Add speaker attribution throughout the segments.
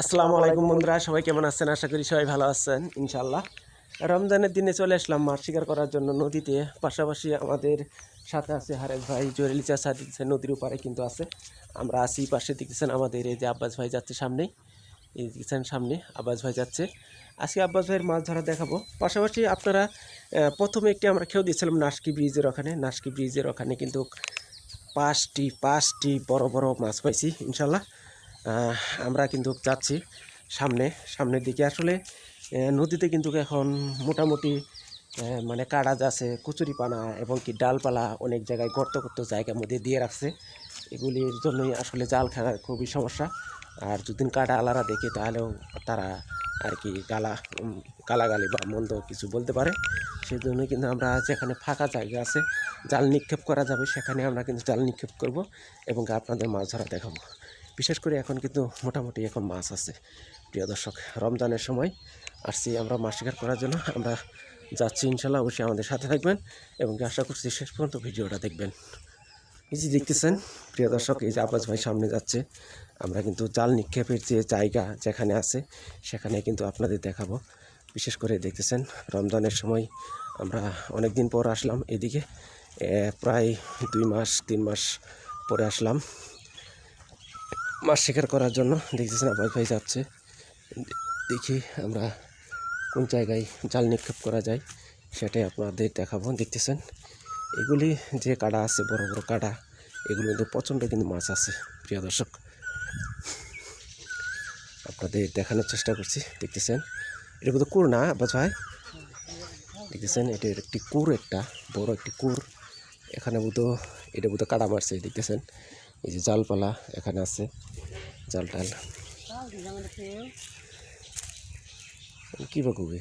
Speaker 1: আসসালামু আলাইকুম বন্ধুরা, সবাই কেমন আছেন? আশা করি সবাই ভালো আছেন ইনশাল্লাহ রমজানের দিনে চলে আসলাম মাছ শিকার করার জন্য নদীতে। পাশাপাশি আমাদের সাথে আছে হারেস ভাই, জরিলি চাষা দিচ্ছে, নদীর উপারে কিন্তু আছে। আমরা আছি, পাশে দেখতেছেন আমাদের এই যে আব্বাস ভাই যাচ্ছে সামনেই। এই দেখছেন সামনে আব্বাস ভাই যাচ্ছে। আজকে আব্বাস ভাইয়ের মাছ ধরা দেখাবো। পাশাপাশি আপনারা প্রথমে একটি আমরা খেয়েও দিয়েছিলাম নাসকি ব্রিজের ওখানে। নাসকি ব্রিজের ওখানে কিন্তু পাঁচটি পাঁচটি বড় বড় মাছ পাইছি ইনশাল্লাহ আমরা কিন্তু যাচ্ছি সামনে, সামনের দিকে। আসলে নদীতে কিন্তু এখন মোটামুটি মানে কাড়াজ আছে, কচুরিপানা এবং কি ডালপালা অনেক জায়গায় গর্ত গর্ত জায়গার মধ্যে দিয়ে রাখছে। এগুলির জন্যই আসলে জাল খেলার খুবই সমস্যা। আর যদি কাটা আলারা দেখে, তাহলেও তারা আর কি গালা গালাগালি বা মন্দ কিছু বলতে পারে। সেই জন্য কিন্তু আমরা যেখানে ফাঁকা জায়গা আছে, জাল নিক্ষেপ করা যাবে, সেখানে আমরা কিন্তু জাল নিক্ষেপ করব এবং আপনাদের মাছ ধরা দেখাবো। বিশেষ করে এখন কিন্তু মোটামুটি এখন মাছ আছে। প্রিয় দর্শক, রমজানের সময় আসছি আমরা মাছ শিকার করার জন্য। আমরা যাচ্ছি ইনশাল্লাহ, অবশ্যই আমাদের সাথে থাকবেন এবং আশা করছি শেষ পর্যন্ত ভিডিওটা দেখবেন। এই যে দেখতেছেন, প্রিয় দর্শক, এই যে আব্বাস ভাই সামনে যাচ্ছে। আমরা কিন্তু জাল নিক্ষেপের যে জায়গা যেখানে আছে, সেখানে কিন্তু আপনাদের দেখাবো। বিশেষ করে দেখতেছেন, রমজানের সময় আমরা অনেক দিন পর আসলাম এদিকে। প্রায় দুই মাস, তিন মাস পরে আসলাম। মাছ শিকার করার জন্য দেখতেছেন আব্বাস ভাই যাচ্ছে। দেখি আমরা কোন জায়গায় জাল নিক্ষেপ করা যায়, সেটাই আপনাদের দেখাবো। দেখতেছেন, এগুলি যে কাটা আছে, বড় বড় কাটা এগুলোর মধ্যে প্রচণ্ড কিন্তু মাছ আছে, প্রিয় দর্শক। আপনাদের দেখানোর চেষ্টা করছি, দেখতেছেন। এটা বোধ কুর না, আব্বাস ভাই? দেখতেছেন, এটা একটি কুর, একটা বড় একটি কুর। এখানে বোধ এটা বোধ কাটা মারছে, দেখতেছেন। এই যে জালপালা এখানে আছে। জাল টাল। কী বা কবে?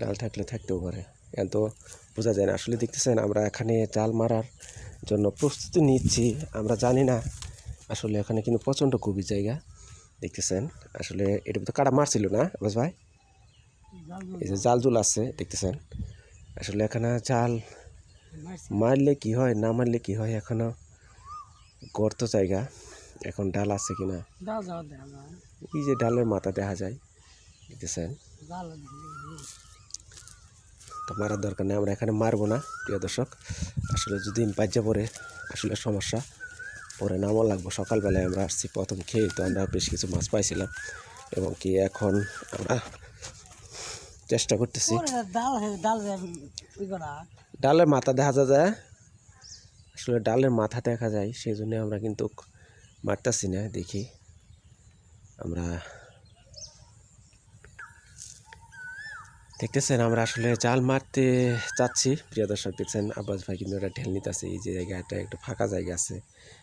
Speaker 1: ডাল থাকলে থাকতেও পারে। এখন তো বোঝা যায় না। আসলে দেখতেছেন, আমরা এখানে চাল মারার জন্য প্রস্তুতি নিচ্ছি। আমরা জানি না আসলে এখানে কিন্তু প্রচণ্ড খুবই জায়গা। দেখতেছেন, আসলে এটা তো কাটা মারছিল না, আবাস ভাই? এই যে জাল জুল আছে, দেখতেছেন। আসলে এখানে জাল মারলে কি হয়, না মারলে কি হয়, এখনও গর্ত জায়গা। এখন ডাল আছে কিনা এই যে ডালের মাথা দেখা যায় দেখতেছেন? তো মারার দরকার নেই আমরা এখানে মারবো না প্রিয় দর্শক। আসলে যদি বাজ্যা পড়ে আসলে সমস্যা। পরে নামও লাগবো। সকালবেলায় আমরা আসছি প্রথম খেয়ে তো আমরা বেশ কিছু মাছ পাইছিলাম। এবং কি এখন আমরা চেষ্টা করতেছি। ডালের মাথা দেখা যায় আসলে ডালের মাথা দেখা যায় সেই জন্য আমরা কিন্তু মারতাছি না, দেখি। আমরা দেখতেছেন, আমরা আসলে জাল মারতে চাচ্ছি। প্রিয় দর্শক, দেখছেন, আব্বাস ভাই কিন্তু একটা ঢেল নিতেছে। এই যে জায়গাটা একটু ফাঁকা জায়গা আছে।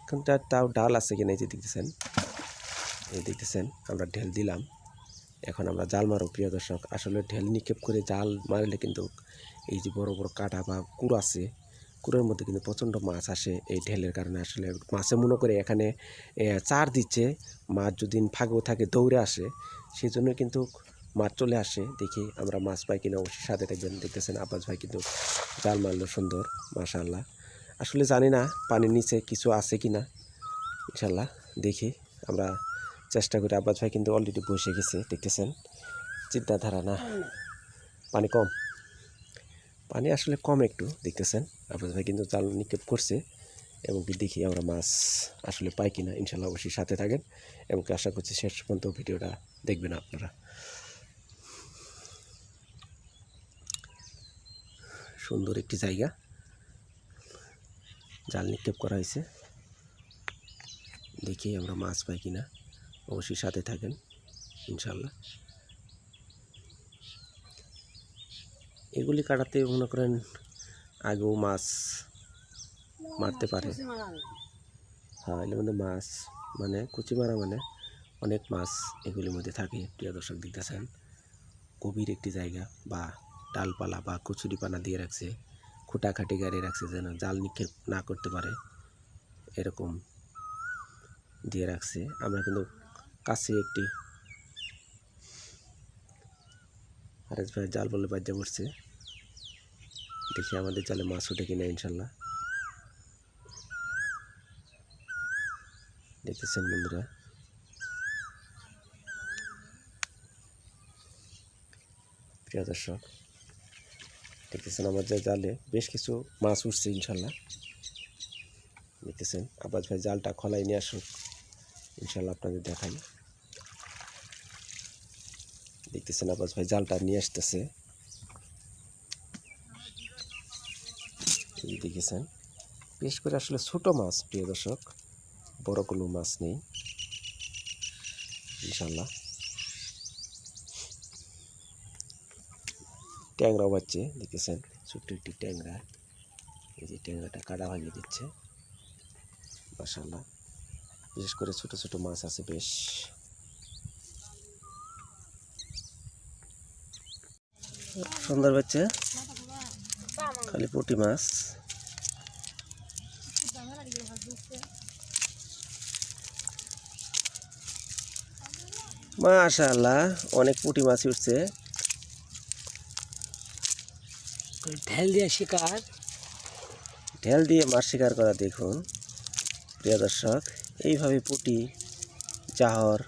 Speaker 1: কিন্তু তার তাও ডাল আছে কিনা এই যে দেখতেছেন। এই দেখতেছেন, আমরা ঢেল দিলাম। এখন আমরা জাল মারো প্রিয় দর্শক। আসলে ঢেল নিক্ষেপ করে জাল মারলে কিন্তু এই যে বড় বড় কাটা বা কুর আছে কুরের মধ্যে কিন্তু প্রচণ্ড মাছ আসে এই ঢেলের কারণে আসলে মাছে মনে করে এখানে চার দিচ্ছে, মাছ যদি ফাঁকেও থাকে দৌড়ে আসে সেই জন্য কিন্তু মাছ চলে আসে। দেখি আমরা মাছ পাই কিনা, অবশ্যই সাথে থাকবেন, দেখতেছেন আব্বাস ভাই কিন্তু জাল মারলো সুন্দর মাশাল্লাহ আসলে জানি না পানির নিচে কিছু আছে কি না ইনশাল্লাহ দেখি আমরা চেষ্টা করি। আব্বাস ভাই কিন্তু অলরেডি বসে গেছে, দেখতেছেন? চিন্তাধারা না, পানি কম। পানি আসলে কম একটু, দেখতেছেন? ভাই কিন্তু জাল নিক্ষেপ করছে এবং দেখি আমরা মাছ আসলে পাই কিনা, ইনশাল্লাহ অবশ্যই সাথে থাকেন এবং আশা করছি শেষ পর্যন্ত ভিডিওটা দেখবেন আপনারা। সুন্দর একটি জায়গা। জাল নিক্ষেপ করা হয়েছে। দেখি আমরা মাছ পাই কিনা, অবশ্যই সাথে থাকেন, ইনশাল্লাহ। এগুলি কাটাতে মনে করেন আগেও মাছ মারতে পারে। হ্যাঁ এর মধ্যে মাছ মানে কুচি মারা মানে অনেক মাছ এগুলির মধ্যে থাকে, প্রিয় দর্শক দেখতেছেন। গভীর একটি জায়গা বা ডালপালা বা কচুরিপানা দিয়ে রাখছে, খুঁটাখাটি গাড়ি রাখছে যেন জাল নিক্ষেপ না করতে পারে, এরকম দিয়ে রাখছে। আমরা কিন্তু কাছে একটি হারেস ভাই জাল বলে বাজ্যা পড়ছে দেখি আমাদের জালে মাছ উঠে কিনা, ইনশাল্লাহ। দেখতেছেন বন্ধুরা। প্রিয় দর্শক, দেখতেছেন আমাদের জালে বেশ কিছু মাছ উঠছে, ইনশাল্লাহ। দেখতেছেন আবার ভাই জালটা খোলাই নিয়ে আসুক, ইনশাল্লাহ আপনাদের দেখাই। দেখতেছেন আবার ভাই জালটা নিয়ে আসতেছে। দেখেছেন। বেশ করে আসলে ছোট মাছ, প্রিয় দর্শক, বড় কোনো মাছ নেই। ইনশাল্লাহ ট্যাংরাও বাচ্চে, দেখেছেন? ছোট্ট একটি ট্যাংরা। এই যে ট্যাংরাটা কাটা ভাঙিয়ে দিচ্ছে। মাসাল্লাহ বিশেষ করে ছোট ছোট মাছ আছে বেশ। সুন্দর বাচ্চা, খালি পুঁটি মাছ। মাশাল্লাহ অনেক পুঁটি মাছ উঠছে।
Speaker 2: ঢেল দিয়ে শিকার।
Speaker 1: ঢেল দিয়ে মাছ শিকার করা দেখুন প্রিয় দর্শক। এইভাবে পুঁটি জাহর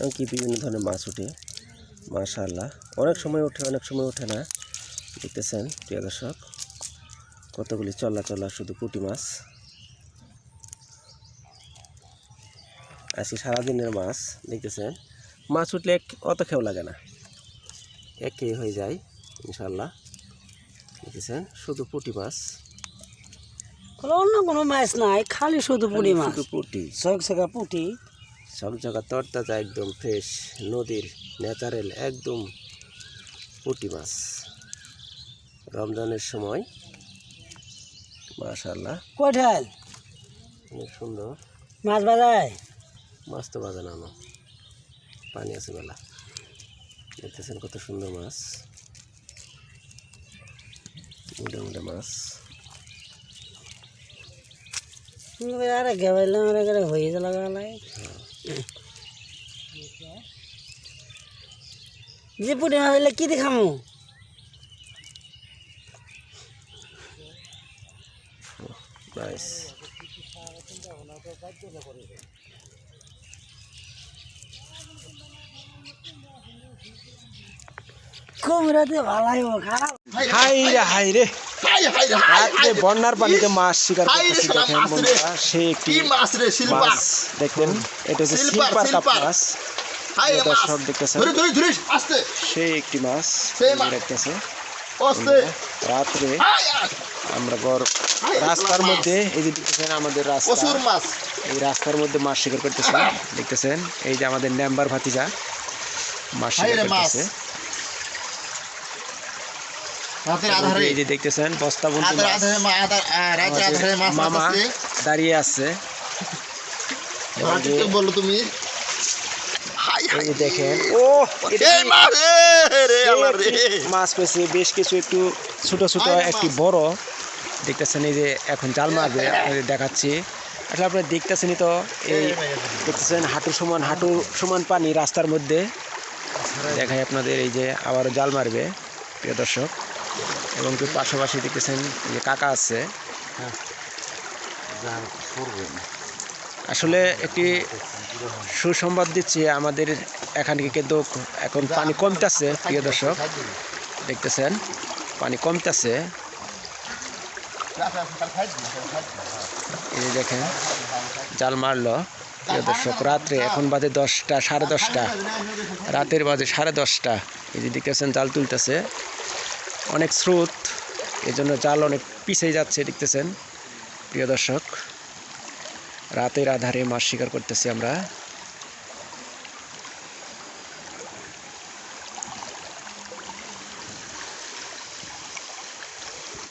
Speaker 1: এমনকি বিভিন্ন ধরনের মাছ ওঠে মাশাল্লাহ অনেক সময় ওঠে অনেক সময় ওঠে না। দেখতেছেন প্রিয় দর্শক কতগুলি চল্লা চল্লা শুধু পুঁটি মাছ। আজকে সারাদিনের মাছ দেখতেছেন। মাছ উঠলে অত খেও লাগে না। একে হয়ে যায় ইনশাল্লাহ দেখেছেন? শুধু পুঁটি মাছ।
Speaker 2: অন্য কোনো মাছ নাই খালি শুধু পুঁটি মাছ।
Speaker 1: পুঁটি।
Speaker 2: চক চকা পুঁটি।
Speaker 1: সব জায়গা তরতাজা একদম ফ্রেশ নদীর ন্যাচারাল একদম পুঁটি মাছ। রমজানের সময় মাশাল্লাহ অনেক সুন্দর।
Speaker 2: মাছ বাজায়?
Speaker 1: মাছ তো বাজানো পানি আছে বেলা। দেখতেছেন কত সুন্দর মাছ। মুডে মুডে মাছ।
Speaker 2: আরে গেবাইলাম আরে করে হয়ে যা লাগালাই যে পুঁটি মাছ হইলে কি দেখামু খারাপ
Speaker 1: হাই রে হাই রে।
Speaker 3: হাই হাই রে, হাই
Speaker 1: রাত্রে বন্যার পানিতে মাছ শিকার করতেছি দেখেন বন্ধুরা সে একটি
Speaker 3: মাছ রে সিলভার
Speaker 1: মাছ। এটা হচ্ছে কাপ মাছ। দেখতেছেন। সেই একটি মাছ দেখতেছে রাত্রে। আমরা
Speaker 3: হাই,
Speaker 1: রাস্তার মধ্যে এই যে দেখতেছেন আমাদের রাস্তা। এই রাস্তার মধ্যে মাছ শিকার করতেছেন দেখতেছেন এই যে আমাদের নেম্বার ভাতিজা মাছ শিকার করতেছে।
Speaker 3: রাতের আধারে
Speaker 1: এই যে দেখতেছেন বস্তা
Speaker 3: রাতের আধারে মাছ
Speaker 1: মামা দাঁড়িয়ে আছে
Speaker 3: বলল তুমি
Speaker 1: দেখেন ও
Speaker 3: মাছ
Speaker 1: একটি পেয়েছে বেশ কিছু একটু ছোট ছোট একটি বড় দেখতেছেন এই যে এখন জাল মারবে আপনাদের দেখাচ্ছি আসলে আপনারা দেখতেছেনই তো এই দেখতেছেন হাঁটু সমান হাঁটু সমান পানি রাস্তার মধ্যে দেখাই আপনাদের এই যে আবারও জাল মারবে প্রিয় দর্শক এবং কি পাশাপাশি দেখতেছেন এই যে কাকা আছে। আসলে একটি সুসংবাদ দিচ্ছি আমাদের এখানে কিন্তু এখন পানি কমতেছে প্রিয় দর্শক। দেখতেছেন পানি কমতেছে। এই যে দেখেন জাল মারলো প্রিয় দর্শক। রাত্রে এখন বাজে দশটা সাড়ে দশটা। রাতের বাজে সাড়ে দশটা। এই যে দেখতেছেন জাল তুলতেছে। অনেক স্রোত, এজন্য জাল অনেক পিছিয়ে যাচ্ছে, দেখতেছেন। প্রিয় দর্শক, রাতের আধারে মাছ শিকার করতেছি আমরা।